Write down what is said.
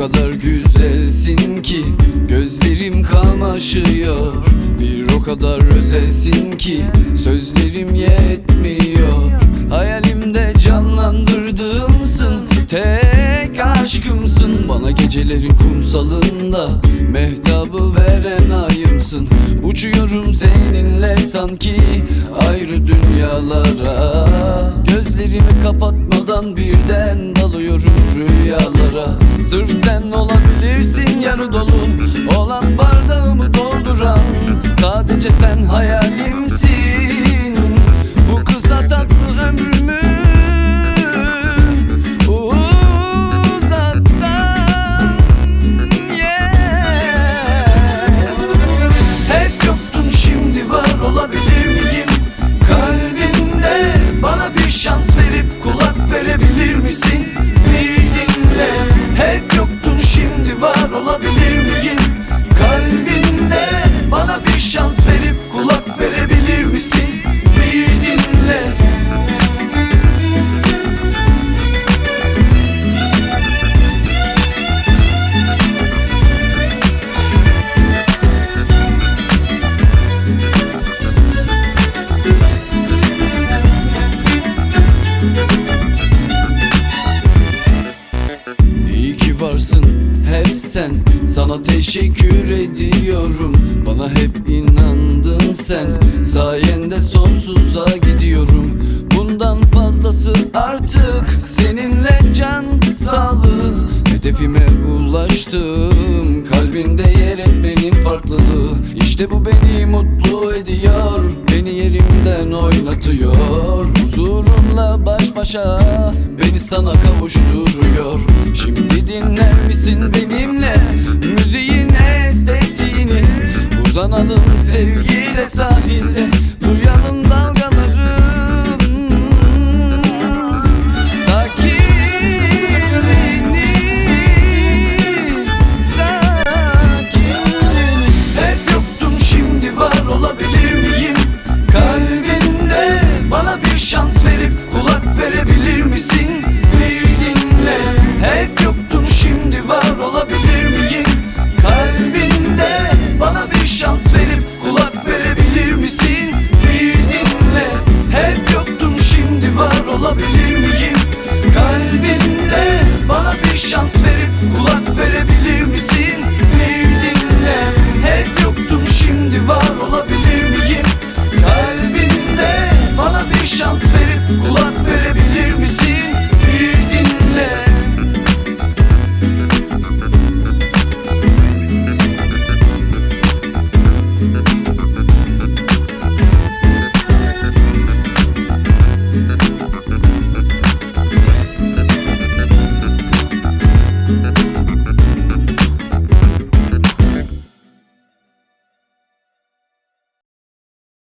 kadar güzelsin ki gözlerim kamaşıyor. Bir o kadar özelsin ki sözlerim yetmiyor. Hayalimde canlandırdığımsın tek Gecelerin kumsalında mehtabı veren ayımsın. Uçuyorum seninle sanki ayrı dünyalara. Gözlerimi kapatmadan birden dalıyorum rüyalara. Sırf sen olabilirsin yarı dolu Olan bardağımı dolduran. Sadece sen hayalimsin. Bu kısa tatlı ömrümü sen. Sana teşekkür ediyorum. Bana hep inandın sen. Sayende sonsuza gidiyorum. Bundan fazlası artık Seninle can sağlığı. Hedefime ulaştım. Kalbinde yer etmenin farklılığı. İşte bu beni mutlu ediyor. Beni yerimden oynatıyor. Huzurunla baş başa sana kavuşturuyor. Şimdi dinler misin benimle? Müziğin estetiğini Uzanalım sevgiyle Duyalım şans verip kulak